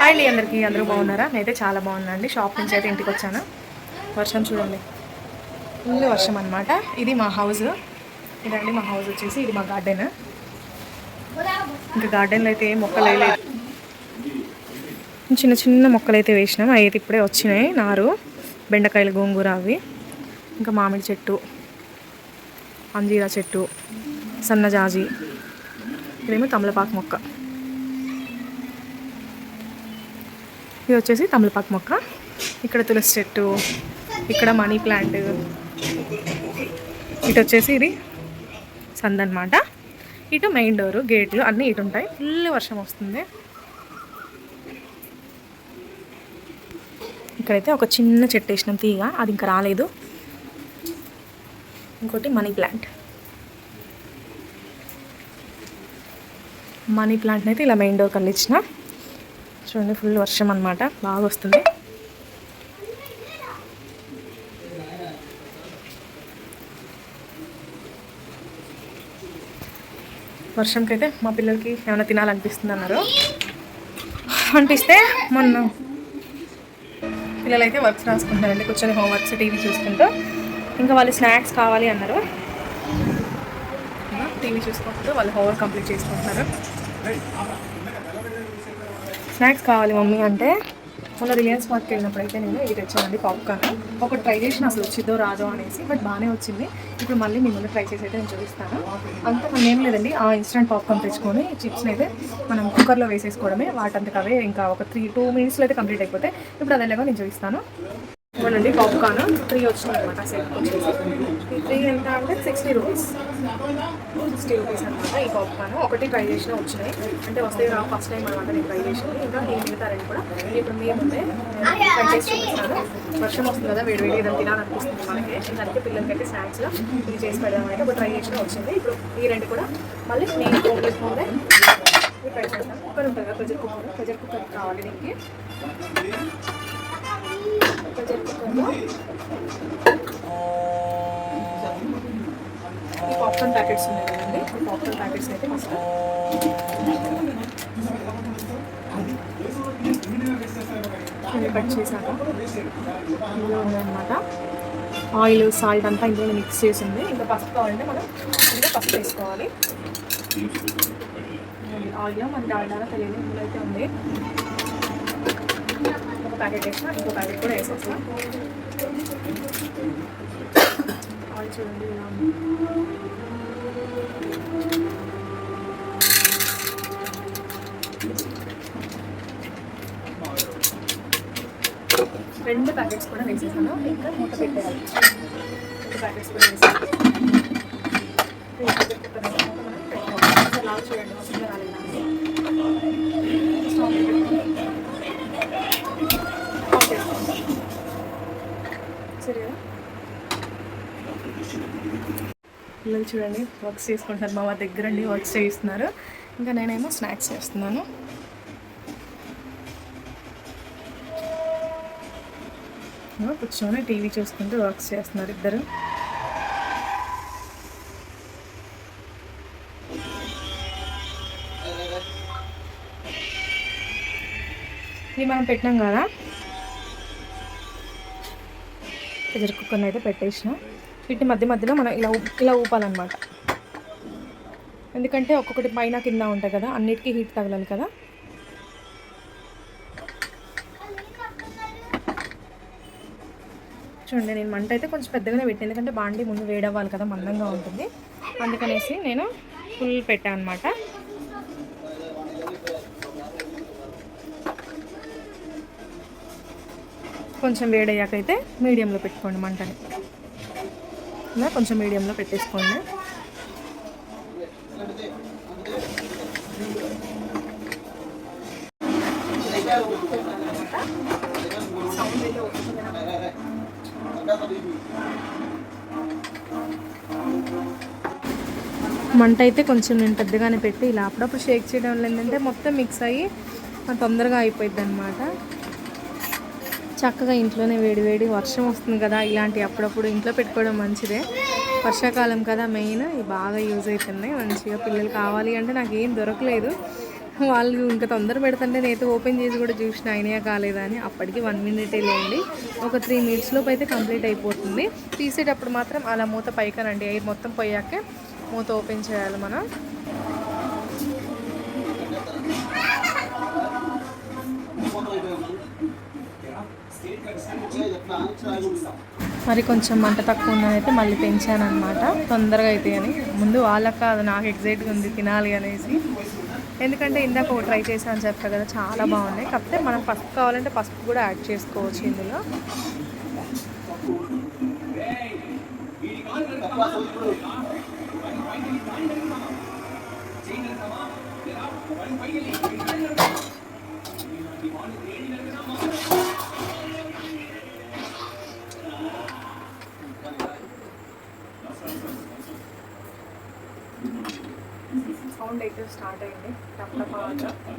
Hi అందరికీ. అందరూ బాగున్నారా? నేనైతే చాలా బాగున్నానండి. షాప్ నుంచి అయితే ఇంటికి వచ్చాను. వర్షం చూడండి. ఫుల్ వర్షం అనమాట ఇది మా హౌస్ ఇదండి మా హౌస్ వచ్చేసి ఇది మా గార్డెన్ ఇంకా గార్డెన్లో అయితే మొక్కలు వేయలేదు చిన్న చిన్న మొక్కలు అయితే వేసినాం. అవి అయితే ఇప్పుడే వచ్చినాయి. నారు బెండకాయలు గోంగూర అవి. ఇంకా మామిడి చెట్టు అంజీరా చెట్టు సన్నజాజి ఇదేమో తమలపాకు మొక్క. ఇది వచ్చేసి తమలపాకు మొక్క. ఇక్కడ తులసి చెట్టు ఇక్కడ మనీ ప్లాంట్. ఇటు వచ్చేసి ఇది సంద్ అనమాట ఇటు మెయిన్ డోరు గేట్లు అన్నీ ఇటు ఉంటాయి. ఫుల్ వర్షం వస్తుంది. ఇక్కడైతే ఒక చిన్న చెట్టు వేసినాం తీగ. అది ఇంకా రాలేదు. ఇంకోటి మనీ ప్లాంట్. మనీ ప్లాంట్ని అయితే ఇలా మెయిన్ డోర్ కల్లిచ్చిన చూడండి ఫుల్ వర్షం అనమాట బాగా వస్తుంది. వర్షంకైతే మా పిల్లలకి ఏమైనా తినాలనిపిస్తుంది అన్నారు అనిపిస్తే మొన్న పిల్లలైతే వర్క్స్ రాసుకుంటారండి కూర్చొని హోంవర్క్స్ టీవీ చూసుకుంటూ. ఇంకా వాళ్ళు స్నాక్స్ కావాలి అన్నారు. టీవీ చూసుకుంటూ వాళ్ళు హోంవర్క్ కంప్లీట్ చేసుకుంటున్నారు. స్నాక్స్ కావాలి మమ్మీ అంటే. మొన్న రిలయన్స్ మార్ట్కి వెళ్ళినప్పుడు అయితే నేను ఇది తెచ్చానండి పాప్కార్న్ ఒకటి ట్రై చేసిన అసలు వచ్చిద్దో రాదో అనేసి బట్ బాగానే వచ్చింది. ఇప్పుడు మళ్ళీ మీ ముందు ట్రై చేసి అయితే నేను చూపిస్తాను. అంత మనం ఏం లేదండి ఆ ఇన్స్టెంట్ పాప్కార్న్ తెచ్చుకొని చిప్స్ని అయితే మనం కుక్కర్లో వేసేసుకోవడమే వాటంతకవే ఇంకా ఒక త్రీ టూ మినిట్స్లో అయితే కంప్లీట్ అయిపోతే ఇప్పుడు అది ఎలాగో నేను చూపిస్తాను. ఇవ్వండి పాప్కార్న్. త్రీ వచ్చినాయి అనమాట సెట్ వచ్చేసి. ఈ త్రీ ఎంత అంటే సిక్స్టీ రూపీస్ సిక్స్టీ రూపీస్ అనమాట ఈ పాప్కార్న్. ఒకటి ట్రై చేసిన వచ్చినాయి. అంటే వస్తే రా ఫస్ట్ టైం అనమాట నేను ట్రై చేసింది. ఇంకా ఈ మిగతా రెండు కూడా ఇప్పుడు మేము ఉంటే ట్రై చేసి చూపిస్తాను. వర్షం వస్తుంది కదా వేడి వేడి ఏదైనా తినాలనిపిస్తుంది మనకి. దానికి పిల్లలకైతే స్నాక్స్లో ఇది చేసి పెడదామంటే ఒక ట్రై చేసిన వచ్చింది. ఇప్పుడు ఈ రెండు కూడా మళ్ళీ నేను ఓపెన్ ముందే ట్రై చేస్తాను. కుక్కర్ ఉంటుంది కదా ప్రెజర్ కుక్కర్ ప్రెజర్ కుక్కర్ కావాలి దీనికి. పాప్కార్న్ ప్యాకెట్స్ ఉన్నాయి కదండి. పాప్కార్న్ ప్యాకెట్స్ అయితే ఫస్ట్ కట్ చేశాక ఇందులో ఉందన్నమాట. ఆయిల్ సాల్ట్ అంతా ఇందులో మిక్స్ చేసింది. ఇంకా పసుపు కావాలంటే మనం ఇంకా పసుపు వేసుకోవాలి. ఆయిల్ మన డాల్డా తెలియదు ఇందులో అయితే ఉంది. ఒక ప్యాకెట్ వేసిన ఇంకో ప్యాకెట్ కూడా వేసేసిన. ఆయిల్ చూడండి రెండు ప్యాకెట్స్ కూడా వేసేసాను. ఇంకా మూత పెట్టేయాలి. రెండు ప్యాకెట్స్ కూడా వేసాను లాస్ట్ చూడండి వస్తుందో రాలేదా అని. స్టవ్ మీద పెట్టుకొని ఆఫ్ చేసుకోండి. సరేనా పిల్లలు చూడండి. వర్క్స్ చేసుకుంటున్నారు. మా దగ్గర అండి వర్క్స్ చేయిస్తున్నారు. ఇంకా నేనేమో స్నాక్స్ చేస్తున్నాను. కూర్చొని టీవీ చూసుకుంటూ వర్క్స్ చేస్తున్నారు ఇద్దరు. ఇది మనం పెట్టినాం కదా? ప్రెజర్ కుక్కర్ని అయితే పెట్టేసిన. వీటి మధ్య మధ్యలో మనం ఇలా ఇలా ఊపాలన్నమాట. ఎందుకంటే ఒక్కొక్కటి పైన కింద ఉంటాయి కదా అన్నిటికీ హీట్ తగలాలి కదా. చూడండి నేను మంట అయితే కొంచెం పెద్దగానే పెట్టాను ఎందుకంటే బాండి ముందు వేడవ్వాలి కదా మందంగా ఉంటుంది. అందుకనేసి నేను ఫుల్ పెట్టాను అనమాట కొంచెం వేడయ్యాకైతే మీడియంలో పెట్టుకోండి మంటని. ఇలా కొంచెం మీడియంలో పెట్టేసుకోండి. మంట అయితే కొంచెం నేను పెద్దగానే పెట్టి ఇలా అప్పుడప్పుడు షేక్ చేయడం వల్ల ఏంటంటే మొత్తం మిక్స్ అయ్యి తొందరగా అయిపోయింది అనమాట చక్కగా ఇంట్లోనే వేడివేడి వర్షం వస్తుంది కదా ఇలాంటి అప్పుడప్పుడు ఇంట్లో పెట్టుకోవడం మంచిదే. వర్షాకాలం కదా మెయిన్ ఇవి బాగా యూజ్ అవుతున్నాయి మంచిగా పిల్లలు కావాలి అంటే నాకు ఏం దొరకలేదు. వాళ్ళు ఇంకా తొందర పెడుతుంటే నేనైతే ఓపెన్ చేసి కూడా చూసిన అయినా కాలేదా అని. అప్పటికి వన్ మినిటే లేండి ఒక త్రీ మినిట్స్లోపు అయితే కంప్లీట్ అయిపోతుంది. తీసేటప్పుడు మాత్రం అలా మూత పైకనండి ఎయిర్ మొత్తం పోయాకే మూత ఓపెన్ చేయాలి మనం. మరి కొంచెం మంట తక్కువ ఉన్నదైతే మళ్ళీ పెంచాను అనమాట తొందరగా అయితే అని ముందు వాళ్ళకి కాదు నాకు ఎగ్జైట్గా ఉంది తినాలి అనేసి. ఎందుకంటే ఇందాక ఒక ట్రై చేశాను అని చెప్పా కదా చాలా బాగున్నాయి. కాకపోతే మనం పసుపు కావాలంటే పసుపు కూడా యాడ్ చేసుకోవచ్చు ఇందులో. సౌండ్ అయితే స్టార్ట్ అయింది టప్ప సౌండ్ అయితే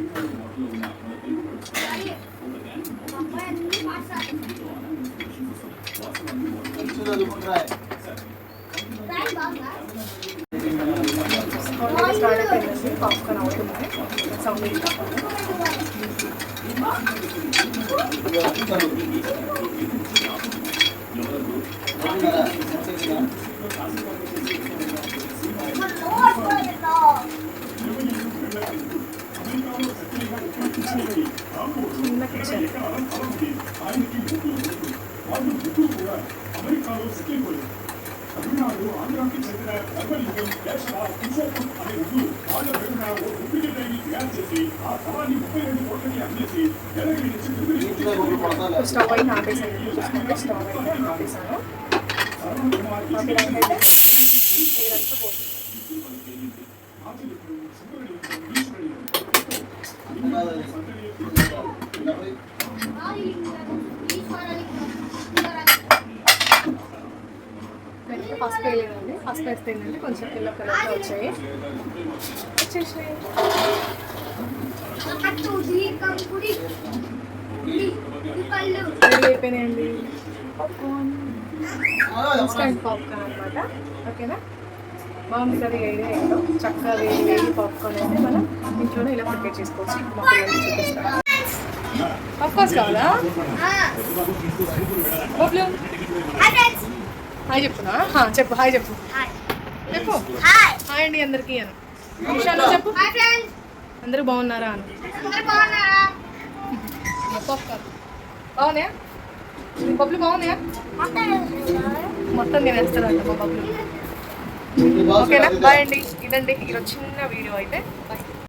స్టార్ట్ అయిపోయింది పాప్కార్న్ అవుతుంది సౌండ్ అయితే చిన్న కిచెన్ స్టవ్ అయితే ఆపేసాను చూసుకుంటే స్టవ్ అయితే ఆపేసాను ఆపేదానికైతే ఇదంతా పోతుంది ఫస్ట్ పసుపు వేయలేదండి పసుపు వేస్తే ఏంటంటే కొంచెం పిల్ల కలర్గా వచ్చాయి. వచ్చేసాయి. రెడీ అయిపోయినాయండి. పాప్కార్న్ ఇన్స్టంట్ పాప్కార్న్ అనమాట ఓకేనా? కదా ఈ ఐడియా ఏంటో చక్కగా వేడి వేడి పాప్కార్న్ అయితే మనం ఇంట్లోనే ఇలా ప్రిపేర్ చేసుకోవచ్చు. మా పిల్లలకి చూపిస్తాను. పాప్కార్న్స్ కావాలా? బబ్లు హాయ్ చెప్పునా? హా, చెప్పు హాయ్ చెప్పు. చెప్పు. హాయ్ అండి అందరికీ అను. విషయాలు చెప్పు. అందరూ బాగున్నారా అను? పాప్కార్న్. బాగున్నాయా? బబ్లు బాగున్నాయా? మొత్తం తినేస్తారంట మా బబ్లు ఓకేనా? బాయ్ అండి. ఇదండి. ఈరోజు చిన్న వీడియో అయితే. బాయ్